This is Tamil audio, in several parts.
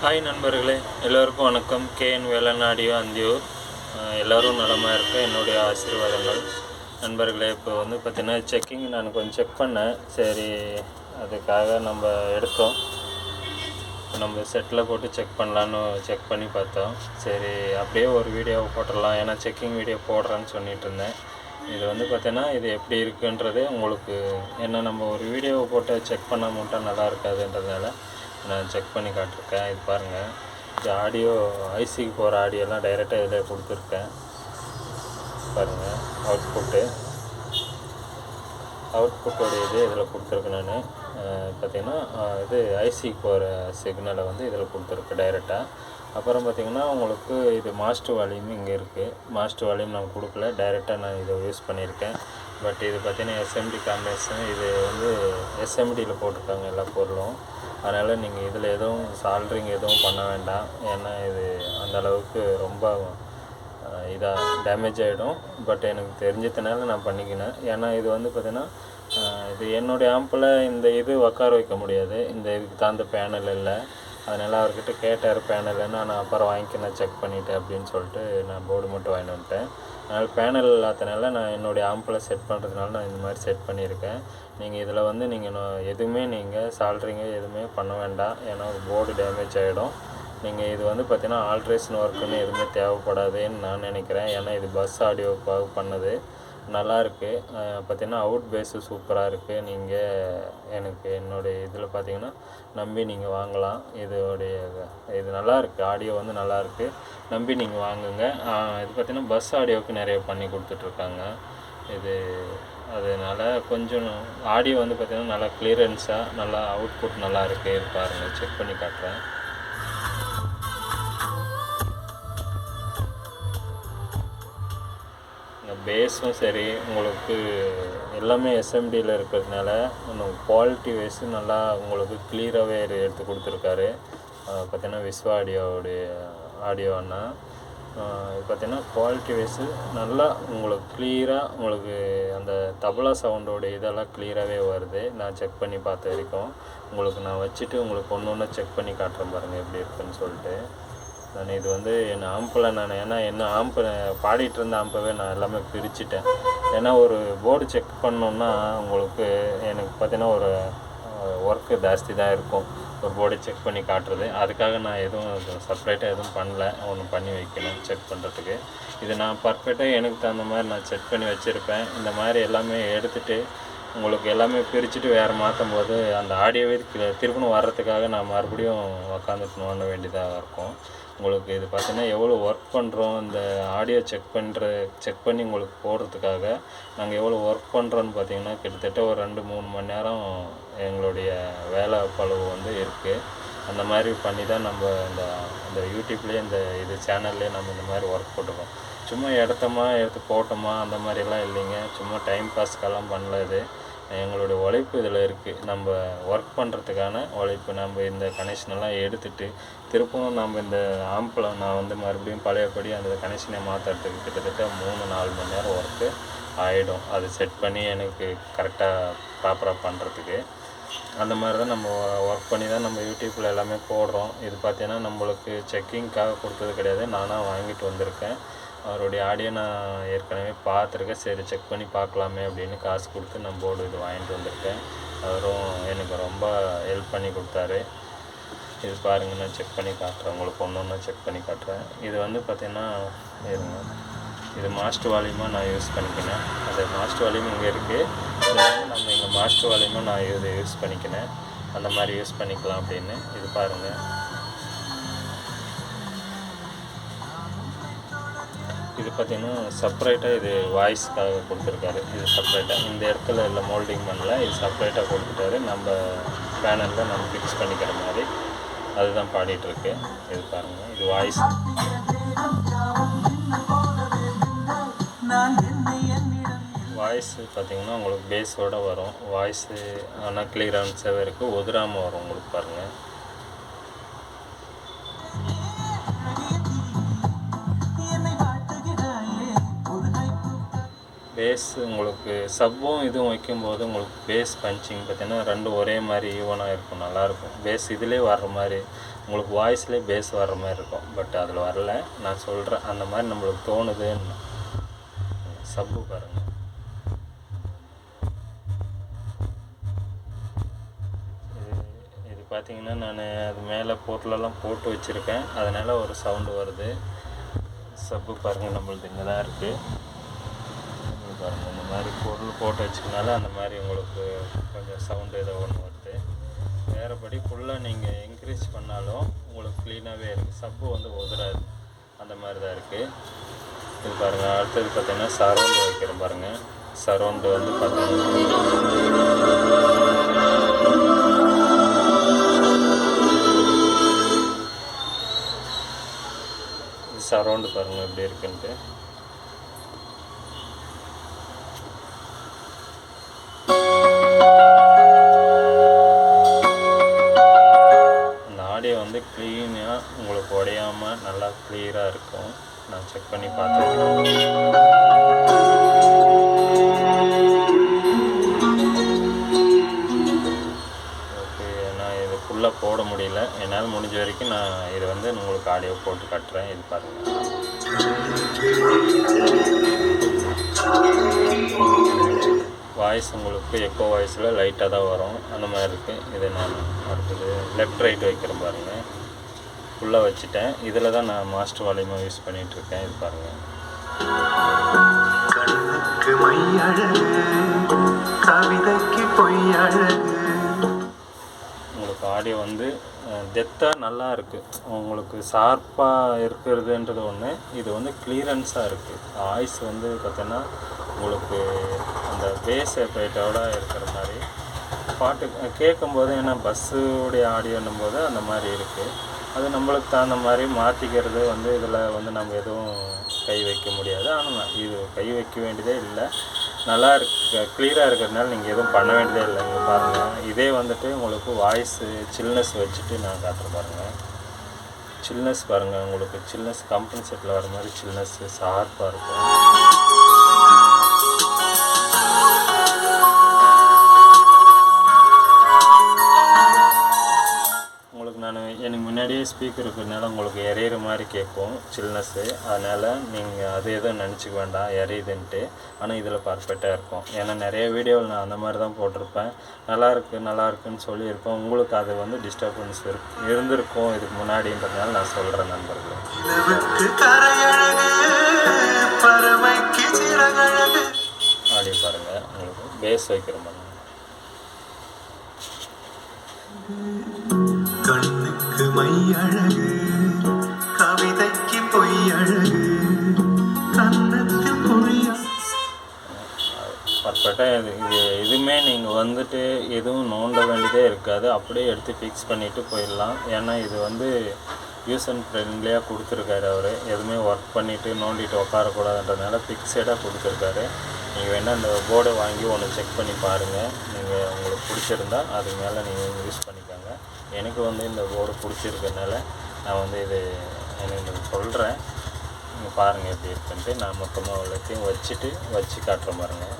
ஹாய் நண்பர்களே எல்லோருக்கும் வணக்கம். கேஎன் என். வேளநாடியோ அந்தியூர் எல்லோரும் நலமாக இருக்க என்னுடைய ஆசீர்வாதங்கள். நண்பர்களே இப்போ வந்து பார்த்தீங்கன்னா செக்கிங் நான் கொஞ்சம் செக் பண்ணேன். சரி அதுக்காக நம்ம எடுத்தோம். நம்ம செட்டில் போட்டு செக் பண்ணலான்னு செக் பண்ணி பார்த்தோம். சரி அப்படியே ஒரு வீடியோ போட்டுடலாம். ஏன்னா செக்கிங் வீடியோ போடுறேன்னு சொல்லிட்டு இருந்தேன். இது வந்து பார்த்தீங்கன்னா இது எப்படி இருக்குன்றதே உங்களுக்கு என்ன நம்ம ஒரு வீடியோவை போட்டு செக் பண்ண மட்டும் நல்லா இருக்காதுன்றதுனால நான் செக் பண்ணி காட்டிருக்கேன். இது பாருங்கள் இது ஆடியோ ஐசிக்கு போகிற ஆடியோலாம் டைரெக்டாக இதில் கொடுத்துருக்கேன். பாருங்கள் அவுட்புட்டு அவுட்புட்டோடைய இது இதில் கொடுத்துருக்கேன் நான். பார்த்தீங்கன்னா இது ஐசிக்கு போகிற சிக்னலை வந்து இதில் கொடுத்துருக்கு டைரெக்டாக அப்புறம் பார்த்தீங்கன்னா உங்களுக்கு இது மாஸ்டர் வால்யூம் இங்கே இருக்குது மாஸ்டர் வால்யூம் நான் கொடுக்கல. டைரெக்டாக நான் இதை யூஸ் பண்ணியிருக்கேன். பட் இது பார்த்தீங்கன்னா எஸ்எம்டி காம்பினேஷன் இது வந்து எஸ்எம்டியில் போட்டிருக்காங்க எல்லா பொருளும். அதனால் நீங்கள் இதில் எதுவும் சால்ட்ரிங் எதுவும் பண்ண வேண்டாம். ஏன்னா இது அந்த அளவுக்கு ரொம்ப இதாக டேமேஜ் ஆகிடும் பட் எனக்கு தெரிஞ்சதுனால நான் பண்ணிக்கினேன். ஏன்னா இது வந்து பார்த்தீங்கன்னா இது என்னுடைய ஆம்பில் இந்த இது உட்கார வைக்க முடியாது. இந்த இதுக்கு தகுந்த பேனல் இல்லை. அதனால் அவர்கிட்ட கேட்டார் பேனல்னா நான் அப்புறம் வாங்கிக்கினேன் செக் பண்ணிவிட்டேன் அப்படின்னு சொல்லிட்டு நான் போர்டு மட்டும் வாங்கிட்டு வந்துட்டேன். அதனால் பேனல் இல்லாதனால நான் என்னுடைய ஆம்பில் செட் பண்ணுறதுனால நான் இந்த மாதிரி செட் பண்ணியிருக்கேன். நீங்கள் இதில் வந்து நீங்கள் எதுவுமே நீங்கள் சால்ட்ரிங்க எதுவுமே பண்ண வேண்டாம். ஏன்னா போர்டு டேமேஜ் ஆகிடும் நீங்கள் இது வந்து பார்த்தீங்கன்னா ஆல்ட்ரேஷன் ஒர்க்குன்னு எதுவுமே தேவைப்படாதுன்னு நான் நினைக்கிறேன். ஏன்னா இது பஸ் ஆடியோக்காக பண்ணது. நல்லா இருக்குது பார்த்தீங்கன்னா அவுட் பேஸு சூப்பராக இருக்குது நீங்கள் எனக்கு என்னுடைய இதில் பார்த்தீங்கன்னா நம்பி நீங்கள் வாங்கலாம். இதோடைய இது நல்லா இருக்குது ஆடியோ வந்து நல்லா இருக்குது நம்பி நீங்கள் வாங்குங்க. இது பார்த்தீங்கன்னா பஸ் ஆடியோவுக்கு நிறைய பண்ணி கொடுத்துட்ருக்காங்க. இது அதனால் கொஞ்சம் ஆடியோ வந்து பார்த்திங்கன்னா நல்லா கிளியரன்ஸாக நல்லா அவுட்புட் நல்லா இருக்குது பாருங்கள் செக் பண்ணி காட்டுறேன். பேஸும் சரி உங்களுக்கு எல்லாமே எஸ்எம்டியில் இருக்கிறதுனால இன்னும் குவாலிட்டி வைஸ் நல்லா உங்களுக்கு கிளியராகவே எடுத்து கொடுத்துருக்காரு. பார்த்தீங்கன்னா விஸ்வா ஆடியோவுடைய ஆடியோ அண்ணா. பார்த்தீங்கன்னா குவாலிட்டி வைஸு நல்லா உங்களுக்கு கிளியராக உங்களுக்கு அந்த தபலா சவுண்டோட இதெல்லாம் கிளியராகவே வருது. நான் செக் பண்ணி பார்த்த வரைக்கும். உங்களுக்கு நான் வச்சுட்டு உங்களுக்கு ஒன்று ஒன்று செக் பண்ணி காட்டுறேன் பாருங்கள் எப்படி இருக்குன்னு சொல்லிட்டு. நான் இது வந்து என் ஆம்பில் நான். ஏன்னா என்ன ஆம்பு பாடிட்டு இருந்த ஆம்பவே நான் எல்லாமே பிரிச்சுட்டேன். ஏன்னா ஒரு போர்டு செக் பண்ணோன்னா உங்களுக்கு எனக்கு பார்த்தீங்கன்னா ஒரு ஒர்க்கு ஜாஸ்தி தான் இருக்கும். ஒரு போர்டை செக் பண்ணி காட்டுறது. அதுக்காக நான் எதுவும் செப்பரேட்டாக எதுவும் பண்ணல. ஒன்றும் பண்ணி வைக்கணும் செக் பண்ணுறதுக்கு இது நான் பர்ஃபெக்டாக எனக்கு தகுந்த மாதிரி நான் செக் பண்ணி வச்சுருப்பேன். இந்த மாதிரி எல்லாமே எடுத்துகிட்டு உங்களுக்கு எல்லாமே பிரிச்சுட்டு வேறு மாற்றும் போது அந்த ஆடியோவே தி- திருப்பணும் வர்றதுக்காக நான் மறுபடியும் உக்காந்துட்டு நோண்ட வேண்டியதாக இருக்கும். உங்களுக்கு இது பார்த்தீங்கன்னா எவ்வளோ ஒர்க் பண்ணுறோம் இந்த ஆடியோ செக் பண்ணுற செக் பண்ணி உங்களுக்கு போடுறதுக்காக நாங்கள் எவ்வளோ ஒர்க் பண்ணுறோன்னு பார்த்தீங்கன்னா கிட்டத்தட்ட ஒரு ரெண்டு மூணு மணி நேரம் எங்களுடைய வேலை பழுவு வந்து இருக்குது அந்த மாதிரி பண்ணி தான் நம்ம இந்த இந்த யூடியூப்லேயே இந்த இது சேனல்லே நம்ம இந்த மாதிரி ஒர்க் போட்டுருக்கோம் சும்மா எடுத்தோமா எடுத்து போட்டோமா அந்த மாதிரிலாம் இல்லைங்க. சும்மா டைம் பாஸ்க்கெல்லாம் பண்ணல இது. எங்களுடைய உழைப்பு இதில் இருக்குது நம்ம ஒர்க் பண்ணுறதுக்கான உழைப்பு. நம்ம இந்த கனெக்ஷனெல்லாம் எடுத்துகிட்டு எடுத்துட்டு திருப்பவும் நம்ம இந்த ஆம்பில் நான் வந்து மறுபடியும் பழையபடி அந்த கனெக்ஷனை மாற்றுறதுக்கு கிட்டத்தட்ட மூணு நாலு மணி நேரம் ஒர்க்கு ஆகிடும் அது செட் பண்ணி எனக்கு கரெக்டாக ப்ராப்பராக பண்ணுறதுக்கு அந்த மாதிரி தான் நம்ம ஒர்க் பண்ணி தான் நம்ம யூடியூப்பில் எல்லாமே போடுறோம். இது பார்த்தீங்கன்னா நம்மளுக்கு செக்கிங்க்காக கொடுத்தது கிடையாது. நானாக வாங்கிட்டு வந்திருக்கேன். அவருடைய ஆடியோ நான் ஏற்கனவே பார்த்துருக்கேன். சரி செக் பண்ணி பார்க்கலாமே அப்படின்னு காசு கொடுத்து நான் போர்டு இது வாங்கிட்டு வந்திருக்கேன். அவரும் எனக்கு ரொம்ப ஹெல்ப் பண்ணி கொடுத்தாரு. இது பாருங்க நான் செக் பண்ணி காட்டுறேன். உங்களுக்கு ஒன்று ஒன்று செக் பண்ணி காட்டுறேன். இது வந்து பார்த்திங்கன்னா இருங்க. இது மாஸ்டர் வால்யூமாக நான் யூஸ் பண்ணிக்கினேன். அது மாஸ்டர் வால்யூம் இங்கே இருக்குது இது வந்து நம்ம இங்கே மாஸ்டர் வால்யூமாக நான் இது யூஸ் பண்ணிக்கினேன். அந்த மாதிரி யூஸ் பண்ணிக்கலாம் அப்படின்னு. இது பாருங்கள் இது பார்த்தீங்கன்னா செப்பரேட்டாக இது வாய்ஸ்க்காக கொடுத்துருக்காரு. இது செப்பரேட்டாக இந்த இடத்துல இல்லை மோல்டிங் பண்ணல. இது செப்பரேட்டாக கொடுத்துட்டாரு. நம்ம பேனலில் நம்ம ஃபிக்ஸ் பண்ணிக்கிற மாதிரி. அதுதான் பாடிட்டுருக்கு. இது பாருங்கள் இது வாய்ஸ் வாய்ஸ் பார்த்தீங்கன்னா உங்களுக்கு பேஸோட வரும். வாய்ஸு ஆனால் கிளியரன்ஸாகவே இருக்குது உதிராமல் வரும் உங்களுக்கு பாருங்கள் பேஸ் உங்களுக்கு சப்பும் இதுவும் வைக்கும்போது உங்களுக்கு பேஸ் பஞ்சிங் பார்த்தீங்கன்னா ரெண்டும் ஒரே மாதிரி ஈவனாக இருக்கும் நல்லாயிருக்கும். பேஸ் இதிலே வர்ற மாதிரி உங்களுக்கு வாய்ஸ்லேயே பேஸ் வர்ற மாதிரி இருக்கும். பட் அதில் வரல. நான் சொல்கிறேன் அந்த மாதிரி நம்மளுக்கு தோணுதுன்னு சப்பு பாருங்கள் இது இது பார்த்தீங்கன்னா நான் அது மேலே பொருளெல்லாம் போட்டு வச்சுருக்கேன். அதனால் ஒரு சவுண்டு வருது. சப்பு பாருங்கள் நம்மளுது இங்கே தான் இருக்குது பாருங்கள் இந்த மாதிரி பொருள் போட்டு வச்சுக்கனால அந்த மாதிரி உங்களுக்கு கொஞ்சம் சவுண்டு ஏதோ ஒன்று வருது. வேறுபடி ஃபுல்லாக நீங்கள் இன்க்ரீஸ் பண்ணாலும் உங்களுக்கு க்ளீனாகவே இருக்குது சப்பு வந்து உதறாது. அந்த மாதிரி தான் இருக்குது இது பாருங்கள் அடுத்தது பார்த்தீங்கன்னா சரௌண்டு வைக்கிறோம் பாருங்கள் சரௌண்டு வந்து பார்த்தீங்கன்னா சரௌண்டு பாருங்கள் எப்படி இருக்குன்ட்டு. செக் பண்ணி பார்த்துருக்கேன் நான் ஃபுல்லாக போட முடியல. என்னால் முடிஞ்ச வரைக்கும் நான் இதை வந்து உங்களுக்கு ஆடியோ போட்டு காட்டுறேன். இது பாருங்கள் வாய்ஸ் உங்களுக்கு எக்கோ வாய்ஸில் லைட்டாக தான் வரும். அந்த மாதிரி இருக்குது இது நான் அடுத்தது லெஃப்ட் ரைட் வைக்கிறேன் பாருங்கள் ஃபுல்லாக வச்சுட்டேன். இதில் தான் நான் மாஸ்டர் வால்யூமாக யூஸ் பண்ணிகிட்ருக்கேன். இது பாருங்கள் கண்ணுக்கு கவிதைக்கு உங்களுக்கு ஆடியோ வந்து டெத்தாக நல்லா இருக்குது உங்களுக்கு ஷார்ப்பாக இருக்கிறதுன்றது ஒன்று இது வந்து கிளியரன்ஸாக இருக்குது வாய்ஸ் வந்து பார்த்தோன்னா உங்களுக்கு அந்த பேஸ் எஃபெக்டோட இருக்கிற மாதிரி. பாட்டு கேட்கும்போது ஏன்னா பஸ்ஸுடைய ஆடியோன்னும் போது அந்த மாதிரி இருக்குது அது நம்மளுக்கு தகுந்த மாதிரி மாற்றிக்கிறது வந்து இதில் வந்து நம்ம எதுவும் கை வைக்க முடியாது. ஆனால் இது கை வைக்க வேண்டியதே இல்லை. நல்லா இருக்க க்ளியராக இருக்கிறதுனால நீங்கள் எதுவும் பண்ண வேண்டியதே இல்லை. இங்கே பாருங்கள் இதே வந்துட்டு உங்களுக்கு வாய்ஸு சில்னஸ் வச்சுட்டு நான் காட்டுற பாருங்கள் சில்னஸ் பாருங்கள் உங்களுக்கு சில்னஸ் கம்பெனி செட்டில் வர மாதிரி சில்னஸ்ஸு ஷார்ப்பாக இருக்கும். எனக்கு முன்னாடியே ஸ்பீக்கர் இருக்கிறதுனால உங்களுக்கு எறையிற மாதிரி கேட்கும் சில்னஸ்ஸு அதனால் நீங்கள் அது எதுவும் நினச்சிக்க வேண்டாம் எறையுதுன்ட்டு ஆனால் இதில் பர்ஃபெக்டாக இருக்கும். ஏன்னா நிறைய வீடியோவில் நான் அந்த மாதிரி தான் போட்டிருப்பேன். நல்லா இருக்கு நல்லா இருக்குன்னு சொல்லியிருப்பேன் உங்களுக்கு அது வந்து டிஸ்டர்பன்ஸ் இருக்கு இருந்திருக்கும். இதுக்கு முன்னாடின்றதுனால நான் சொல்கிறேன் நண்பர்களே. ஆடியோ பாருங்கள் உங்களுக்கு பேஸ் வைக்கிற மாதிரி கண்ணுக்கு மையழகு கவிதைக்கு பொய்யழகு இது இது எதுவுமே நீங்கள் வந்துட்டு எதுவும் நோண்ட வேண்டியதே இருக்காது. அப்படியே எடுத்து ஃபிக்ஸ் பண்ணிவிட்டு போயிடலாம். ஏன்னா இது வந்து யூஸ் அண்ட் ஃப்ரெண்ட்லியாக கொடுத்துருக்காரு அவர். எதுவுமே ஒர்க் பண்ணிவிட்டு நோண்டிட்டு உட்காரக்கூடாதுன்றதுனால ஃபிக்ஸடாக கொடுத்துருக்காரு. நீங்கள் வேணால் அந்த போர்டை வாங்கி ஒன்று செக் பண்ணி பாருங்கள் நீங்கள் உங்களுக்கு பிடிச்சிருந்தா அது மேலே நீங்கள் யூஸ் பண்ணிக்கலாம். எனக்கு வந்து இந்த போர்டு பிடிச்சிருக்கனால நான் வந்து இது எனக்கு சொல்கிறேன் நீங்கள் பாருங்கள் எப்படி இருக்குன்ட்டு. நான் மொத்தமாக எல்லாத்தையும் வச்சுட்டு வச்சு காட்டுறேன் பாருங்கள்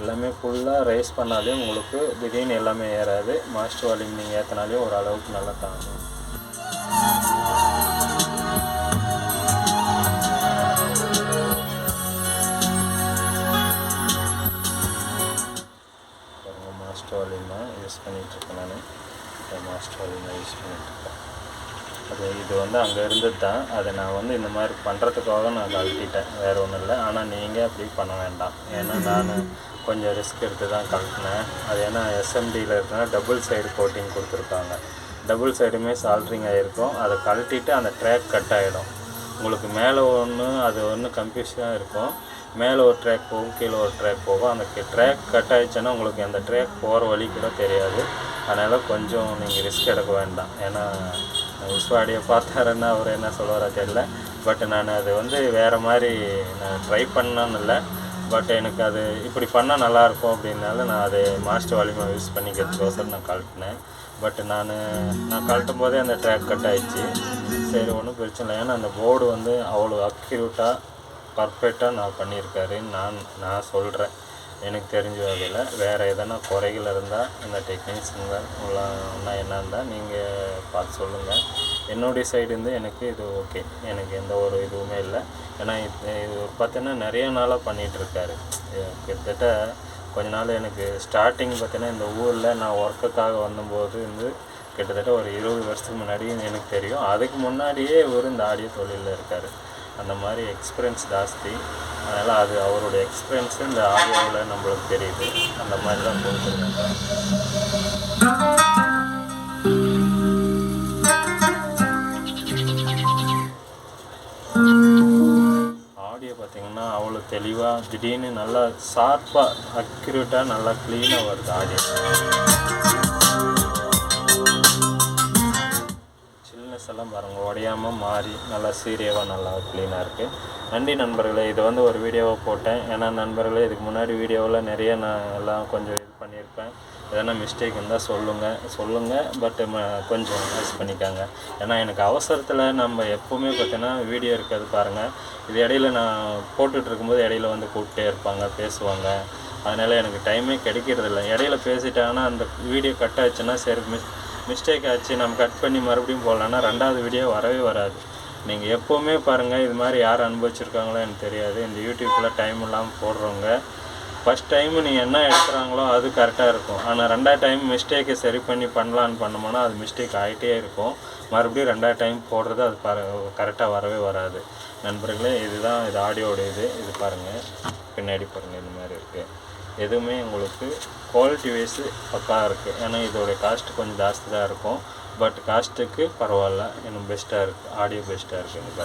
எல்லாமே ஃபுல்லாக ரைஸ் பண்ணாலே உங்களுக்கு திடீர்னு எல்லாமே ஏறாது. மாஸ்டர் வால்யூம் நீங்கள் ஏற்றினாலே ஓரளவுக்கு நல்லா தாங்கும். பண்ணிகிட்ருக்கேன் நான். மாஸ்டர் வால்யூமாக யூஸ் பண்ணிகிட்ருக்கேன் அது இது வந்து அங்கே இருந்தது தான். அதை நான் வந்து இந்த மாதிரி பண்ணுறதுக்காக நான் கழட்டிட்டேன் வேறு ஒன்றும் இல்லை. ஆனால் நீங்கள் அப்படி பண்ண வேண்டாம். ஏன்னா நான் கொஞ்சம் ரிஸ்க் எடுத்து தான் கழட்டினேன். அது ஏன்னா எஸ்எம்டியில் இருக்குன்னா டபுள் சைடு கோட்டிங் கொடுத்துருக்காங்க. டபுள் சைடுமே சால்ட்ரிங் ஆகிருக்கும் அதை கழட்டிட்டு அந்த ட்ராக் கட் ஆகிடும் உங்களுக்கு மேலே ஒன்று அது ஒன்று கன்ஃபியூஷனாக இருக்கும். மேலே ஒரு ட்ராக் போகும் கீழே ஒரு ட்ராக் போகும். அந்த ட்ராக் கட் ஆகிடுச்சுன்னா உங்களுக்கு அந்த ட்ராக் போகிற வழி கூட தெரியாது. அதனால் கொஞ்சம் நீங்கள் ரிஸ்க் எடுக்க வேண்டாம். ஏன்னா விஸ்வாடியை பார்த்தாருன்னா அவர் என்ன சொல்லுவாரோ தெரியல. பட் நான் அது வந்து வேறு மாதிரி நான் ட்ரை பண்ணான்னு இல்லை. பட் எனக்கு அது இப்படி பண்ணால் நல்லாயிருக்கும் அப்படின்னால நான் அது மாஸ்டர் வால்யூமாக யூஸ் பண்ணிக்கிறதுக்கோசரம் நான் கழட்டினேன். பட் நான் நான் கழட்டும் போதே அந்த ட்ராக் கட் ஆகிடுச்சு சரி ஒன்றும் பிரச்சனை இல்லை. ஏன்னா அந்த போர்டு வந்து அவ்வளோ அக்யூரேட்டாக பர்ஃபெக்டாக நான் பண்ணியிருக்காருன்னு நான் நான் சொல்கிறேன் எனக்கு தெரிஞ்ச வகையில் வேறு எதனா குறைகள் இருந்தால் இந்த டெக்னீஷியன்கள் ஒன்றா என்ன இருந்தால் நீங்கள் பார்த்து சொல்லுங்கள் என்னுடைய சைடு எனக்கு இது ஓகே எனக்கு எந்த ஒரு இதுவுமே இல்லை. ஏன்னா இது இது பார்த்தீங்கன்னா நிறைய நாளாக பண்ணிகிட்ருக்காரு கிட்டத்தட்ட கொஞ்ச நாள் எனக்கு ஸ்டார்டிங் பார்த்தீங்கன்னா இந்த ஊரில் நான் ஒர்க்குக்காக வந்தபோது வந்து கிட்டத்தட்ட ஒரு இருபது வருஷத்துக்கு முன்னாடி எனக்கு தெரியும். அதுக்கு முன்னாடியே இவர் இந்த ஆடியோ தொழிலில் இருக்கார். அந்த மாதிரி எக்ஸ்பீரியன்ஸ் ஜாஸ்தி. அதனால் அது அவருடைய எக்ஸ்பீரியன்ஸு இந்த ஆடியோவில் நம்மளுக்கு தெரியுது. அந்த மாதிரி தான் கொடுத்துருக்காங்க. ஆடியோ பார்த்தீங்கன்னா அவ்வளோ தெளிவாக திடீர்னு நல்லா ஷார்ப்பாக அக்யூரேட்டாக நல்லா க்ளீனாக வருது ஆடியோ சில்னஸ் எல்லாம் பாருங்கள் உடையாமல் மாறி நல்லா சீரியவாக நல்லா க்ளீனாக இருக்குது நன்றி நண்பர்களே இது வந்து ஒரு வீடியோவை போட்டேன். ஏன்னா நண்பர்களே இதுக்கு முன்னாடி வீடியோவில் நிறைய நான் எல்லாம் கொஞ்சம் இது பண்ணியிருப்பேன். எதனா மிஸ்டேக் இருந்தால் சொல்லுங்கள் சொல்லுங்கள் பட் கொஞ்சம் யூஸ் பண்ணிக்காங்க. ஏன்னா எனக்கு அவசரத்தில் நம்ம எப்போவுமே பார்த்தீங்கன்னா வீடியோ இருக்காது பாருங்கள் இது இடையில நான் போட்டுட்டு இருக்கும்போது இடையில வந்து கூப்பிட்டே இருப்பாங்க பேசுவாங்க. அதனால் எனக்கு டைமே கிடைக்கிறதில்ல. இடையில பேசிட்டாங்கன்னா அந்த வீடியோ கட் ஆச்சுன்னா சரி மிஸ் மிஸ்டேக் ஆச்சு. நம்ம கட் பண்ணி மறுபடியும் போடலான்னா ரெண்டாவது வீடியோ வரவே வராது. நீங்கள் எப்போவுமே பாருங்கள் இது மாதிரி யார் அனுபவிச்சிருக்காங்களோ எனக்கு தெரியாது. இந்த யூடியூப்பில் டைம் இல்லாமல் போடுறவங்க. ஃபஸ்ட் டைம் நீங்கள் என்ன எடுக்கிறாங்களோ அது கரெக்டாக இருக்கும். ஆனால் ரெண்டாவது டைம் மிஸ்டேக்கை சரி பண்ணி பண்ணலான்னு பண்ணோம்னா அது மிஸ்டேக் ஆகிட்டே இருக்கும். மறுபடியும் ரெண்டாவது டைம் போடுறது அது பர கரெக்டாக வரவே வராது. நண்பர்களே இதுதான் இது ஆடியோட இது இது பாருங்கள் பின்னாடி பாருங்கள் இந்த மாதிரி இருக்குது எதுவுமே உங்களுக்கு குவாலிட்டி வைஸு பக்கா இருக்குது ஏன்னா இதோடைய காஸ்ட் கொஞ்சம் ஜாஸ்தி தான் இருக்கும். பட் காஸ்ட்டுக்கு பரவாயில்ல. இன்னும் பெஸ்ட்டாக இருக்குது ஆடியோ பெஸ்ட்டாக இருக்குது இந்த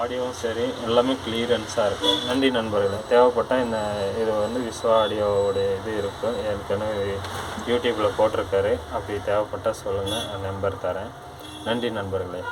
ஆடியோவும் சரி எல்லாமே கிளியரன்ஸாக இருக்கும். நன்றி நண்பர்களே. தேவைப்பட்டால் இந்த இது வந்து விஸ்வா ஆடியோவோட இது இருக்கும். ஏற்கனவே யூடியூப்பில் போட்டிருக்காரு. அப்படி தேவைப்பட்டால் சொல்லுங்கள் நம்பர் தரேன். நன்றி நண்பர்களே.